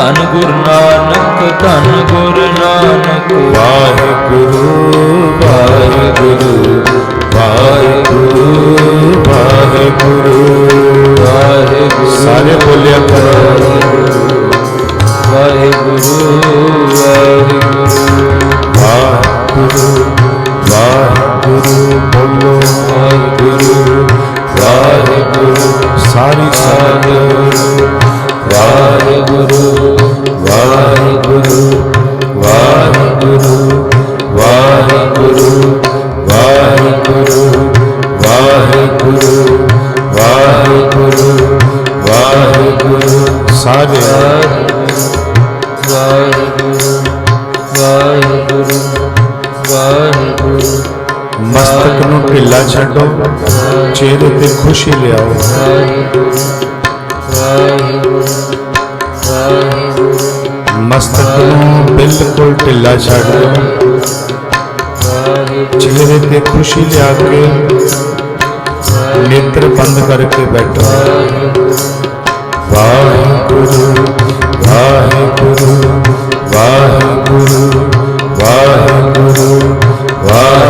ਧੰਨ ਗੁਰੂ ਨਾਨਕ ਧੰਨ ਗੁਰੂ ਨਾਨਕ। ਵਾਹਿਗੁਰੂ ਵਾਹਿਗੁਰੂ ਵਾਹਿਗੁਰੂ ਵਾਹਿਗੁਰੂ। ਵਾਹਿਗੁਰੂ। ਸਾਰੇ ਬੋਲਿਆ ਕਰੋ ਵਾਹਿਗੁਰੂ। मस्तक बिल्कुल ढिला छो चेहरे ते खुशी लिया के नेत्र बंद करके बैठो। वाहे गुरु वाहे गुरु वाहे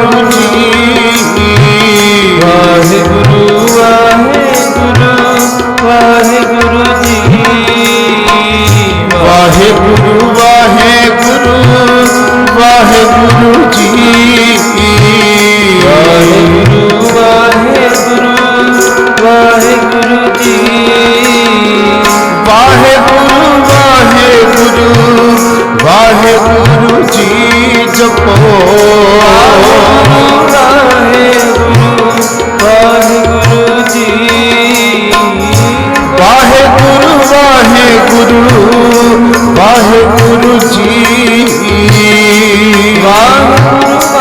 ਰਹੇ ਗੁਰੂ ਜੀ ਜਪੋ ਰਹੇ ਗੁਰੂ ਵਾਹਿਗੁਰੂ ਜੀ ਵਾਹਿਗੁਰੂ ਵਾਹਿਗੁਰੂ ਵਾਹਿਗੁਰੂ ਜੀ ਵਾਹਿਗੁਰੂ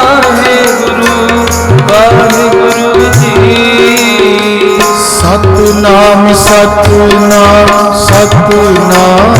ਵਾਹਿਗੁਰੂ ਜੀ ਸਤਨਾਮ ਸਤਨਾਮ ਸਤਨਾਮ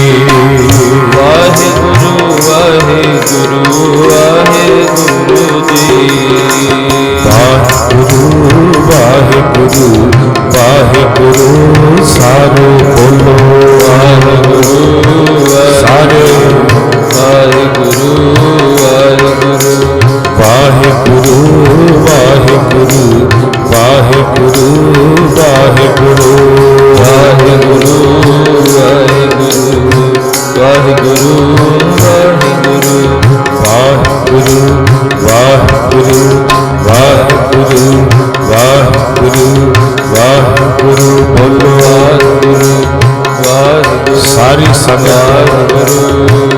ਸਾਰੀ ਸੰਗਤ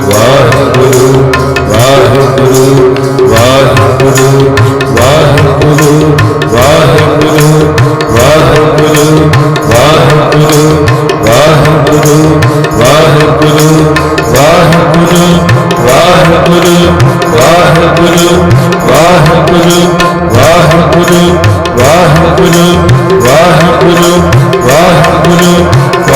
ਵਾਹਿਗੁਰੂ ਵਾਹਿਗੁਰੂ ਵਾਹਿਗੁਰੂ ਵਾਹਿਗੁਰੂ ਵਾਹਿਗੁਰੂ ਵਾਹਿਗੁਰੂ ਵਾਹਿਗੁਰੂ ਵਾਹਿਗੁਰੂ ਵਾਹਿਗੁਰੂ ਵਾਹਿਗੁਰੂ ਵਾਹਿਗੁਰੂ ਵਾਹਿਗੁਰੂ ਵਾਹਿਗੁਰੂ ਵਾਹਿਗੁਰੂ ਵਾਹਿਗੁਰੂ ਵਾਹਿਗੁਰੂ ਵਾਹਿਗੁਰੂ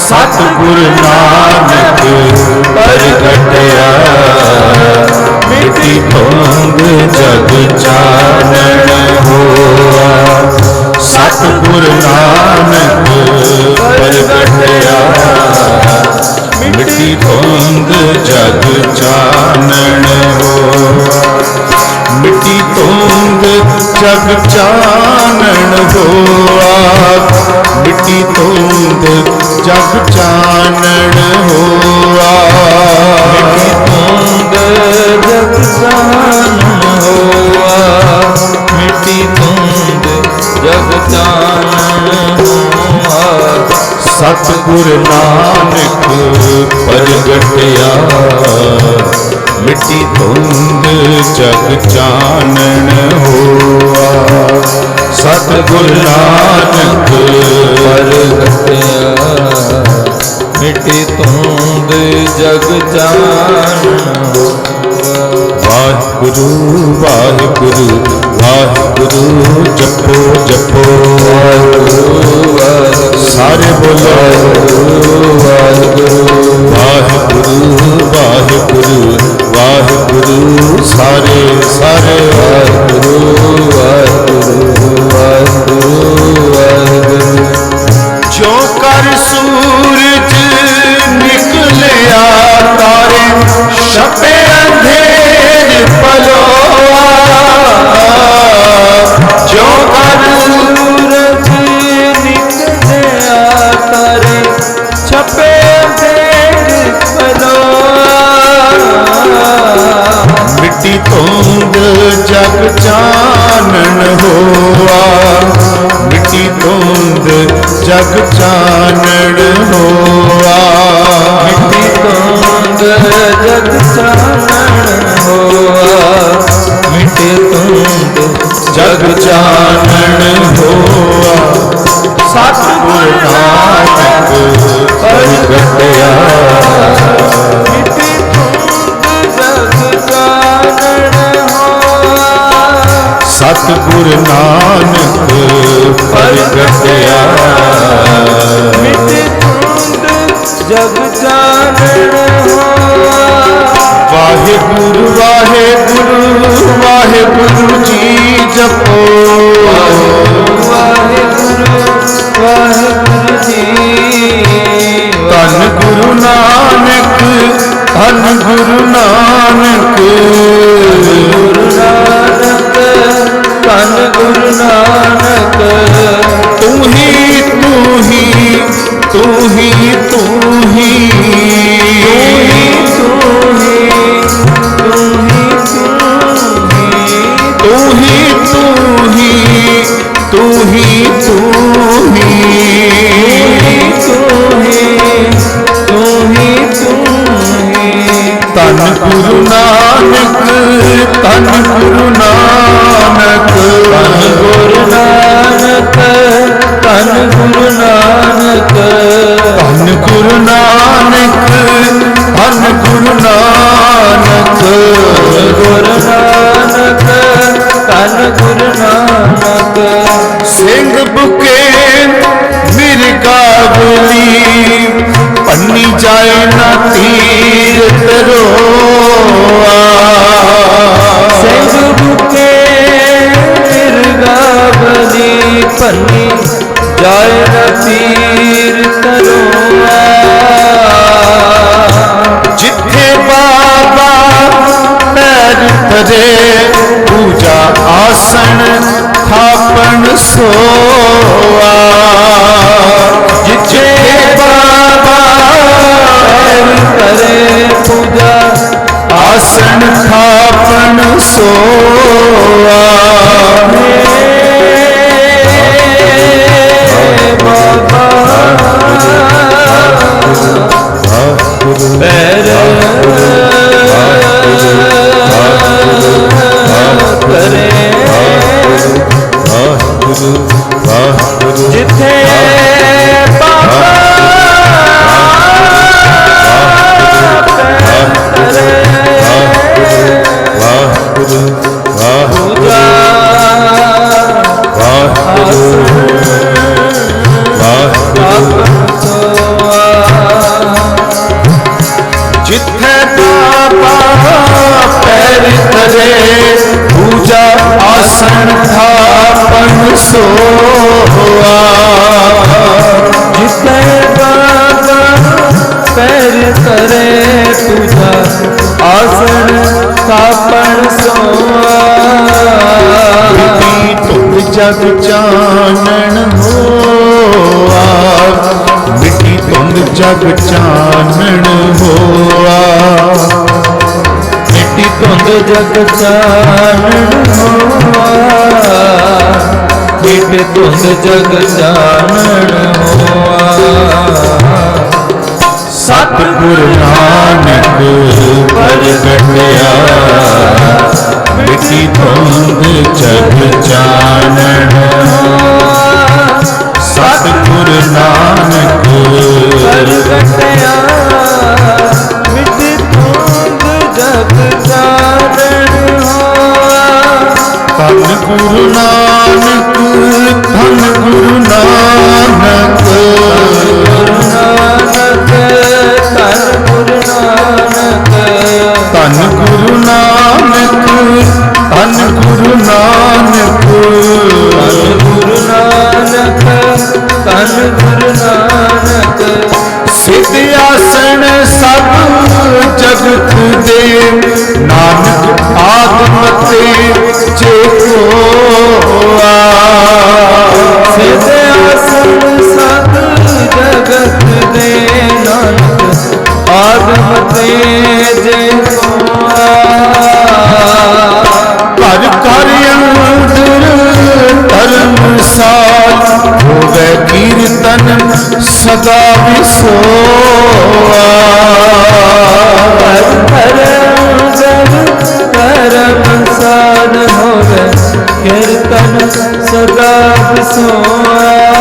ਸਤਿਗੁਰ ਨਾਨਕ ਪ੍ਰਗਟਿਆ ਮਿੱਟੀ ਧੁੰਦ ਜਗ ਚਾਨਣ ਹੋਆ ਸਤਿਗੁਰ ਨਾਨਕ ਪ੍ਰਗਟਿਆ ਮਿੱਟੀ ਧੁੰਦ ਜਗ ਚਾਨਣ ਹੋ। ਮਿੱਟੀ ਧੁੰਦ ਜਗ ਚਾਨਣ ਹੋਆ ਮਿੱਟੀ ਧੁੰਦ ਜਗ ਚਾਨਣ ਹੋਆ ਸਤਿਗੁਰ ਨਾਨਕ ਪ੍ਰਗਟਿਆ ਮਿੱਟੀ ਧੁੰਦ ਜਗ ਚਾਨਣ ਹੋਆ। ਸਤਿਗੁਰ ਨਾਨਕ ਪ੍ਰਗਟਿਆ ਮਿੱਟੀ ਤੁੰਦ ਜਗ ਜਾਣਨ ਵਾਹਿਗੁਰੂ ਵਾਹਿਗੁਰੂ ਵਾਹਿਗੁਰੂ, ਜਪੋ ਜਪੋ। ਸਾਰੇ ਬੋਲੋ। ਵਾਹਿਗੁਰੂ ਵਾਹਿਗੁਰੂ ਸਤਿਗੁਰ ਨਾਨਕ ਪ੍ਰਗਟਿਆ ਮਿਟੇ ਤੁੰਦ ਜਗ ਚਾਨਣ ਵਾਹਿਗੁਰੂ ਵਾਹਿਗੁਰੂ ਵਾਹਿਗੁਰੂ ਜੀ ਜਪੋ। ਵਾਹਿਗੁਰੂ ਵਾਹਿਗੁਰੂ ਜੀ ਧੰਨ ਗੁਰੂ ਨਾਨਕ, ਧੰਨ ਗੁਰੂ ਨਾਨਕ। ਗੁਰੂ ਨਾਨਕ ਤੂੰ ਹੀ ਤੂੰ ਹੀ ਤੂੰ ਹੀ ਤੂੰ ਹੀ ਤੂੰ ਹੀ। ਤੂੰ ਹੀ ਤੂੰ ਹੀ ਤੂੰ ਹੀ ਤੂੰ ਹੀ। ਧੰਨ ਗੁਰੂ ਨਾਨਕ, ਧੰਨ ਗੁਰੂ ਧੰਨ ਗੁਰੂ ਨਾਨਕ, ਧੰਨ ਗੁਰੂ ਨਾਨਕ। ਗੁਰੂ ਨਾਨਕ ਧੰਨ ਗੁਰੂ ਨਾਨਕ ਸਿੰਘ ਬੁਕੇ ਮਿਰਗਾਵਲੀ ਪੰਨੀ ਜਾਏ ਨਾ ਤੀਰ ਤਰੋਆ ਸਿੰਘ ਬੁਕੇ ਮਿਰਗਾਵਲੀ ਪੰਨੀ ਜਾਏ ਨਾ ਤੀਰ ਤਰੋਆ ਜਿੱਥੇ ਬਾਬਾ ਪੈਰ ਧਰੇ ਪੂਜਾ ਆਸਣ ਥਾਪਣ ਸੋਆ। ਜਿੱਥੇ ਧੁੰਦ ਚਾਨਣ ਹੋਆ। ਮਿੱਟੀ ਧੁੰਦ ਜਗ ਚਾਨਣ ਹੋਆ। ਮਿੱਟੀ ਧੁੰਦ ਜਗ ਚਾਨਣ ਹੋਆ। ਮਿੱਟੀ ਧੁੰਦ ਜਗ ਚਾਨਣ ਹੋਆ। ਸਤਿਗੁਰ ਨਾਨਕ ਪ੍ਰਗਟਿਆ ਮਿੱਟੀ ਧੁੰਦ ਜਗ ਚਾਨਣ ਗੁਰੂ ਨਾਨਕ, ਧੰਨ ਗੁਰੂ ਨਾਨਕ। ਗੁਰੂ ਨਾਨਕ ਧੰਨ ਗੁਰੂ ਨਾਨਕ, ਧੰਨ ਗੁਰੂ ਨਾਨਕ। ਧੰਨ ਗੁਰੂ ਨਾਨਕ ਧੰਨ ਗੁਰੂ ਨਾਨਕ ਧੰਨ ਗੁਰੂ ਨਾਨਕ ਸਿੱਧ ਆਸਣ ਸਭ ਜਗਤ ਦੇ, ਨਾਨਕ ਤਨ ਸਦਾ ਵਿਸੋਆ। ਪਰਮ ਜਗ ਪਰਮ ਸਾਨ ਸਦਾ ਵਿਸੋਆ।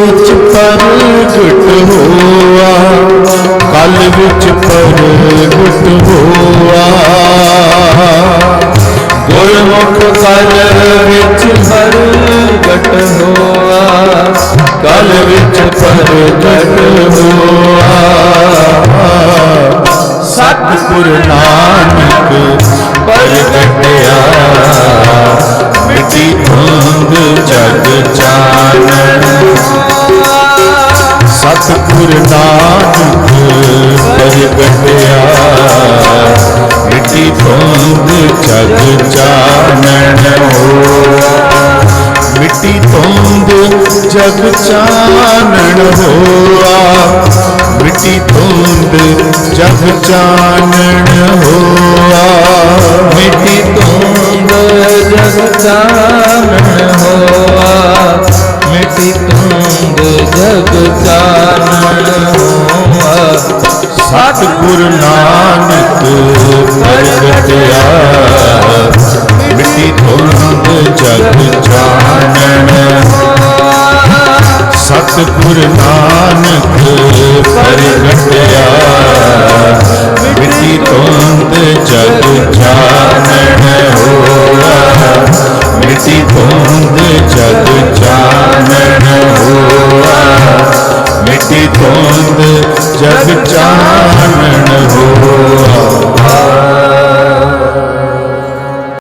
ਵਿੱਚ ਪ੍ਰਗਟ ਹੋਆ, ਕਲ ਵਿੱਚ ਪ੍ਰਗਟ ਹੋਆ। ਗੁਰਮੁਖ ਕਲ ਵਿੱਚ ਪ੍ਰਗਟ ਹੋਆ, ਕਲ ਵਿੱਚ ਪ੍ਰਗਟ ਹੋਆ। ਸਤਿਗੁਰ ਨਾਨਕ ਪ੍ਰਗਟਿਆ ਮਿਟੀ ਧੁੰਦ ਜਗ ਚਾਨਣ। ਸਤਿਗੁਰ ਨਾਨਕ ਪ੍ਰਗਟਿਆ ਮਿਟੀ ਧੁੰਦ ਜਗ ਚਾਨਣ। ਹੋਆ ਮਿੱਟੀ ਧੁੰਦ ਜਗ ਚਾਨਣ ਹੋਆ। ਮਿੱਟੀ ਧੁੰਦ ਜਗ ਚਾਨਣ ਹੋਆ। ਮਿੱਟੀ ਧੁੰਦ ਜਗ ਚਾਨਣ ਹੋਆ। ਮਿੱਟੀ ਧੁੰਦ ਜਗ ਚਾਨਣ ਹੋਆ। ਸਤਿਗੁਰ ਨਾਨਕ ਪ੍ਰਗਟਿਆ। ਮਿੱਟੀ ਧੁੰਦ ਜਗ ਚਾਨਣ ਸਤਿਗੁਰ ਨਾਨਕ ਪ੍ਰਗਟਿਆ ਮਿੱਟੀ ਧੁੰਦ ਜਗ ਚਾਨਣ ਹੋਆ ਮਿੱਟੀ ਧੁੰਦ ਜਗ ਚਾਨਣ ਹੋਆ ਮਿੱਟੀ ਧੁੰਦ ਜਗ ਚਾਨਣ ਹੋਆ